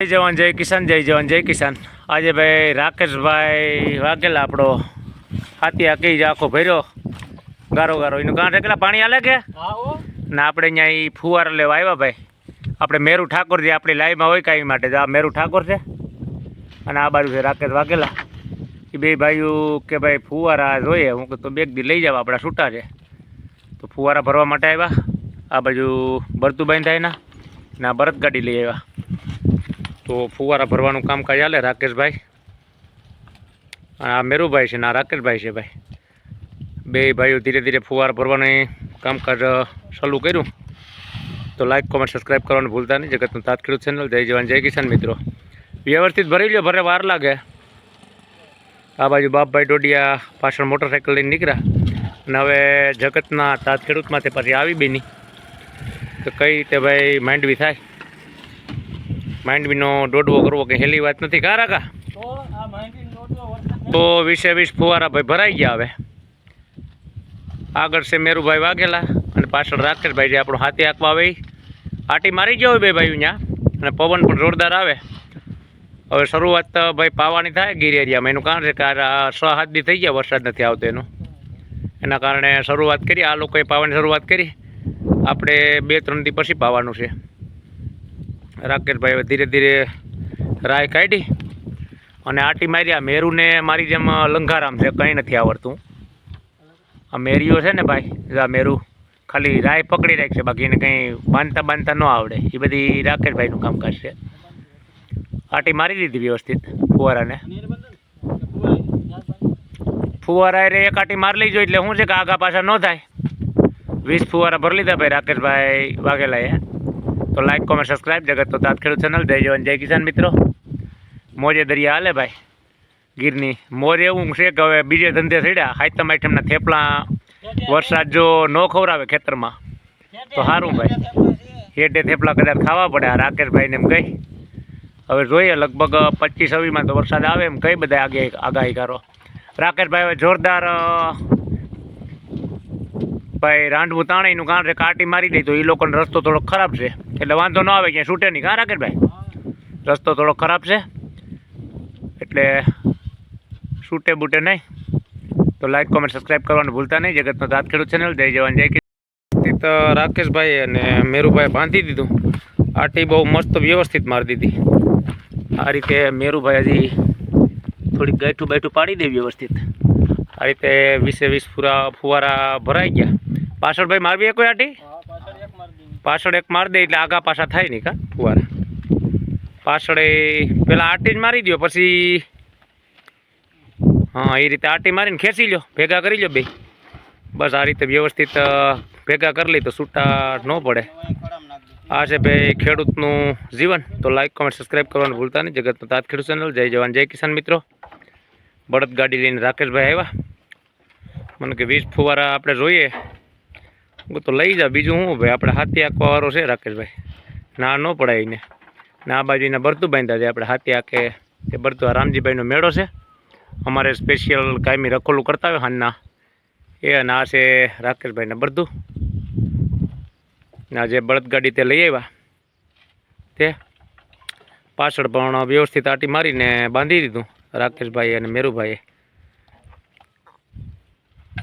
જય જવાન જય કિસાન જય જવાન જય કિસાન. આજે ભાઈ રાકેશભાઈ વાઘેલા આપણો હાથી હાકી જ આખો ભર્યો. ગારો ગારો એનું કાંઠે કેટલા પાણી હાલે કે? ના આપણે અહીંયા એ ફુવારા લેવા આવ્યા ભાઈ. આપણે મેરુ ઠાકોર જે આપણી લાઈવમાં હોય કાંઈ માટે. આ મેરુ ઠાકોર છે. અને આ બાજુ છે રાકેશ વાઘેલા. એ બે ભાઈઓ કે ભાઈ ફુવારા જોઈએ. હું તો બેગ દી લઈ જાવ આપણા છૂટા છે. તો ફુવારા ભરવા માટે આવ્યા. આ બાજુ ભરતુભાઈ થાય ના ભરત ગાડી લઈ આવ્યા. તો ફુવારા ભરવાનું કામકાજ ચાલે રાકેશભાઈ. આ મેરુભાઈ છે ને આ રાકેશભાઈ છે ભાઈ. બે ભાઈઓ ધીરે ધીરે ફુવારા ભરવાનું કામકાજ ચાલુ કર્યું. તો લાઈક કોમેન્ટ સબસ્ક્રાઈબ કરવાનું ભૂલતા નહીં. જગતનું તાત ખેડૂત ચેનલ જય જવાન, જય કિસાન મિત્રો. વ્યવસ્થિત ભરી લ્યો ભરે વાર લાગે. આ બાજુ બાપભાઈ ડોડિયા પાછળ મોટરસાઇકલ લઈને નીકળ્યા. અને હવે જગતના તાત ખેડૂતમાંથી પછી આવી બેની. તો કઈ રીતે ભાઈ માંડવી થાય? માંડવીનો દોડવો કરવો કે હેલી વાત નથી કા રાકા તો વીસે વીસ ફુવારા ભાઈ ભરાઈ ગયા હવે. આગળ છે મેરુભાઈ વાઘેલા અને પાછળ રાકેશભાઈ જે આપણો હાથી આંકવા આવે. આટી મારી ગયો હોય બે ભાઈ ત્યાં અને પવન પણ જોરદાર આવે. હવે શરૂઆત ભાઈ પાવાની થાય ગીર એરિયામાં. એનું કારણ છે કે આ છ હાથ દી થઈ ગયા વરસાદ નથી આવતો એનો. એના કારણે શરૂઆત કરી આ લોકોએ પાવાની શરૂઆત કરી. આપણે બે ત્રણ દી પછી પાવાનું છે. રાકેશભાઈ ધીરે ધીરે રાય કાઢી અને આટી માર્યા મેરુને મારી જેમ લંઘારામ છે, કંઈ નથી આવડતું. આ મેરીઓ છે ને ભાઈ આ મેરુ ખાલી રાય પકડી રાખશે બાકી એને કંઈ બાંધતા બાંધતા ન આવડે. એ બધી રાકેશભાઈનું કામકાજ છે. આટી મારી દીધી વ્યવસ્થિત ફુવારાને. ફુવારા રે એક આટી મારી લેજો એટલે શું છે કે આગા પાછા ન થાય? વીસ ફુવારા ભરી લીધા ભાઈ રાકેશભાઈ વાઘેલાએ. તો લાઈક કોમેન્ટ સબસ્ક્રાઈબ જગત તો તાત ખેડૂત ચેનલ જય જવાન, જય કિસાન મિત્રો. મોજે દરિયા હાલે ભાઈ. ગીરની મોજ એવું છે કે હવે બીજે ધંધે ચડ્યા. હાઈતમ આઈટમના થેપલા, વરસાદ જો ન ખવડાવે ખેતરમાં, તો સારું ભાઈ. હેઠે થેપલા કદાચ ખાવા પડે. રાકેશભાઈને એમ કહી. હવે જોઈએ, લગભગ પચીસ છવ્વીસમાં તો વરસાદ આવે એમ કઈ બધા આગે આગાહી કરો. રાકેશભાઈ હવે જોરદાર ભાઈ રાંડવું તાણીનું કારણ છે કાટી મારી દઈ તો એ લોકોનો રસ્તો થોડો ખરાબ છે. એટલે વાંધો ન આવે, ક્યાંય છૂટે નહીં. કાં રાકેશભાઈ રસ્તો થોડો ખરાબ છે. એટલે છૂટે બૂટે નહીં. તો લાઈક કોમેન્ટ સબસ્ક્રાઈબ કરવાનું ભૂલતા નહીં. જગતનો દાંત ખેડૂત ચેનલ જઈ જવાન, જય કિસાન. તો રાકેશભાઈ અને મેરુભાઈ બાંધી દીધું. આટી બહુ મસ્ત વ્યવસ્થિત મારી દીધી. આ રીતે મેરુભાઈ હજી થોડીક ગાયઠું બાઈઠું પાડી દે વ્યવસ્થિત. આ રીતે વીસે વીસ ફુરા ફુવારા ભરાઈ ગયા. પાછળ ભાઈ મારવી કોઈ આટી? પાછળ એક માર દે એટલે આગા પાછા થાય નહીં કા ફુવારા પાછળ પેલા આટી જ મારી દો પછી હા એ રીતે આટી મારીને ખેંચી લો ભેગા કરી લો બે. બસ આ રીતે વ્યવસ્થિત ભેગા કરી લઈ તો છૂટા ન પડે. આ છે ભાઈ ખેડૂતનું જીવન. તો લાઈક કોમેન્ટ સબસ્ક્રાઈબ કરવાનું ભૂલતા નહીં. જગતનું તાત ખેડૂત ચેનલ. જય જવાન જય કિસાન મિત્રો. બળદ ગાડી લઈને રાકેશભાઈ આવ્યા. મને કે વીસ ફુવારા આપણે જોઈએ. તો લઈ જા. બીજું શું ભાઈ? આપણે હાથી આંકવા વાળો છે રાકેશભાઈ. ના, ન પડાય એને. ના આ બાજુ એના બરતું બાંધ્યા છે. આપણે હાથી આંકે એ બરતું આ રામજીભાઈનો મેળો છે. અમારે સ્પેશિયલ કાયમી રખોલું કરતા હોય હાનના. એ અને આ છે રાકેશભાઈને બરતું. ને જે બળદગાડી તે લઈ આવ્યા. તે પાછળ પણ વ્યવસ્થિત આટી મારીને બાંધી દીધું રાકેશભાઈ અને મેરુભાઈએ.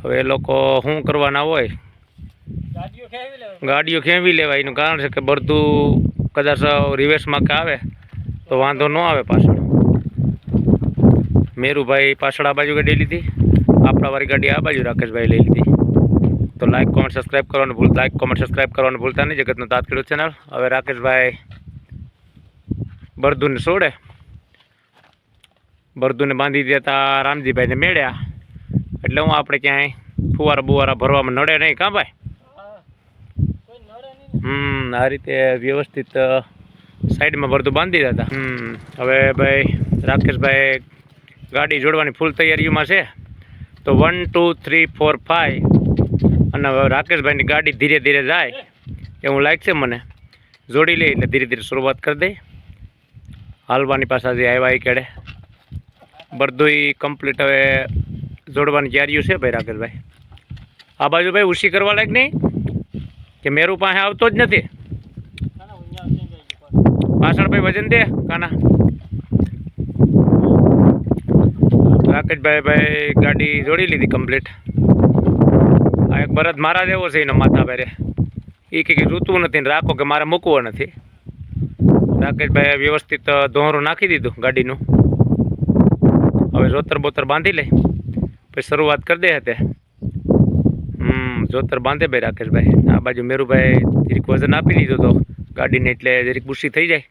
હવે એ લોકો શું કરવાના હોય? ગાડીઓ ખેંચી લેવાય. એનું કારણ છે કે બરતું કદાચ રિવર્સમાં કે આવે, તો વાંધો ન આવે પાછળ. મેરુભાઈ પાછળ આ બાજુ ગાડી લીધી. આપણા વાળી ગાડી આ બાજુ રાકેશભાઈ લઈ લીધી. તો લાઈક કોમેન્ટ સબસ્ક્રાઈબ કરવાનું ભૂલ લાઈક કોમેન્ટ સબસ્ક્રાઈબ કરવાનું ભૂલતા નહીં. જગતનું તાત ચેનલ હવે રાકેશભાઈ બરદુને છોડે બરદુને બાંધી દેતા રામજીભાઈને મેળ્યા. એટલે હું આપણે ક્યાંય ફુવારા બુવારા ભરવામાં નડે નહીં. કાં ભાઈ? હમ, આ રીતે વ્યવસ્થિત સાઈડમાં ભરતું બાંધી દેતા. હમ, હવે ભાઈ, રાકેશભાઈ ગાડી જોડવાની ફૂલ તૈયારીઓમાં છે. તો one two three four five અને હવે રાકેશભાઈની ગાડી ધીરે ધીરે જાય. એવું લાગશે મને. જોડી લઈ એટલે ધીરે ધીરે શરૂઆત કરી દઈ હાલવાની પાસે જે આવ્યા એ કેડે. બધું કમ્પ્લીટ હવે જોડવાની તૈયારીઓ છે ભાઈ રાકેશભાઈ. આ બાજુ ભાઈ ઉશી કરવા લાયક નહીં? કે મેરું પાસે આવતો જ નથી. પાછળ ભાઈ વજન દે, કાના. રાકેશભાઈ ભાઈ ગાડી જોડી લીધી કમ્પ્લીટ આ એક ભરત મારા જેવો છે એનો માથા ભારે એ કે રૂતવું નથી ને રાખો કે મારે મૂકવો નથી. રાકેશભાઈ વ્યવસ્થિત ધોરું નાખી દીધું ગાડીનું. હવે રોતર બોતર બાંધી લે પછી શરૂઆત કરી દે હતે જોતર બાંધે ભાઈ રાકેશભાઈ. આ બાજુ મેરુભાઈ જરીક વજન આપી દીધો તો ગાડીને એટલે જરીક ઉસી થઈ જાય.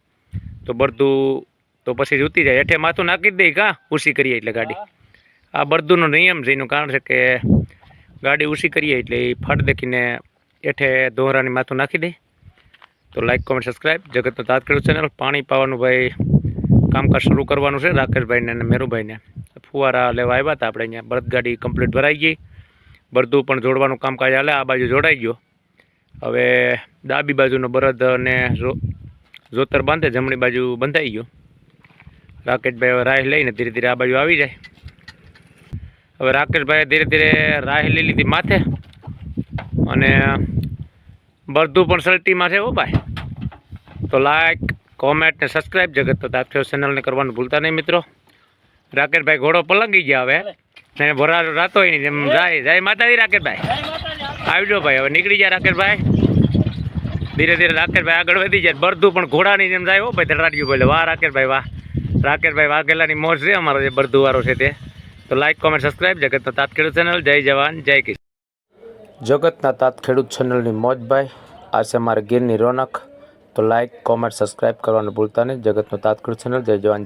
તો બરદું તો પછી જૂતી જાય. હેઠે માથું નાખી જ દઈ કાં? ઉસી કરીએ એટલે ગાડી. આ બરદુનો નિયમ છે, એનું કારણ છે કે ગાડી ઉસી કરીએ એટલે એ ફટ દેખીને હેઠે દોહરાની માથું નાખી દે. તો લાઈક કોમેન્ટ સબસ્ક્રાઈબ જગતનો તાત્કાલિક ચેનલ, પાણી પાવાનું ભાઈ કામકાજ શરૂ કરવાનું છે રાકેશભાઈને અને મેરુભાઈને. ફુવારા લેવા આવ્યા હતા આપણે અહીંયા. બળદગાડી કમ્પ્લીટ ભરાઈ ગઈ. બળદું પણ જોડવાનું કામકાજ હાલે, આ બાજુ જોડાઈ ગયો. હવે ડાબી બાજુનો બરદ અને જોતર બાંધે, જમણી બાજુ બંધાઈ ગયો. રાકેશભાઈ હવે રાહ લઈને ધીરે ધીરે આ બાજુ આવી જાય. હવે રાકેશભાઈએ ધીરે ધીરે રાહ લઈ લીધી માથે. અને બરધું પણ સલટીમાં છે ઓ ભાઈ. તો લાઈક કોમેન્ટ ને સબસ્ક્રાઈબ જગત તો તાત્કાલિક ચેનલને કરવાનું ભૂલતા નહીં મિત્રો. રાકેશભાઈ ઘોડો પલંગી ગયા હવે. ને ભરા રાતો નહીં એમ જાય જાય માતાજી રાકેશભાઈ. આવજો ભાઈ, હવે નીકળી જાય રાકેશભાઈ. ધીરે ધીરે રાકેશભાઈ આગળ વધી જાય. બરધું પણ ઘોડાની જેમ જાય હો ભાઈ, ધડાડ્યું બોલે. વાહ રાકેશભાઈ વાહ. રાકેશભાઈ વાઘેલાની મોજ છે અમારો જે બરદુ વાળો છે તે. તો લાઈક કોમેન્ટ સબસ્ક્રાઈબ જગતનો તાત ખેડૂત ચેનલ જય જવાન, જય કિસાન. જગતના તાત ખેડૂત ચેનલની મોજભાઈ આ છે મારા ગીરની રોનક. તો લાઈક કોમેન્ટ સબસ્ક્રાઈબ કરવાનું ભૂલતા નહીં. જગતનો તાત ચેનલ જય જવાન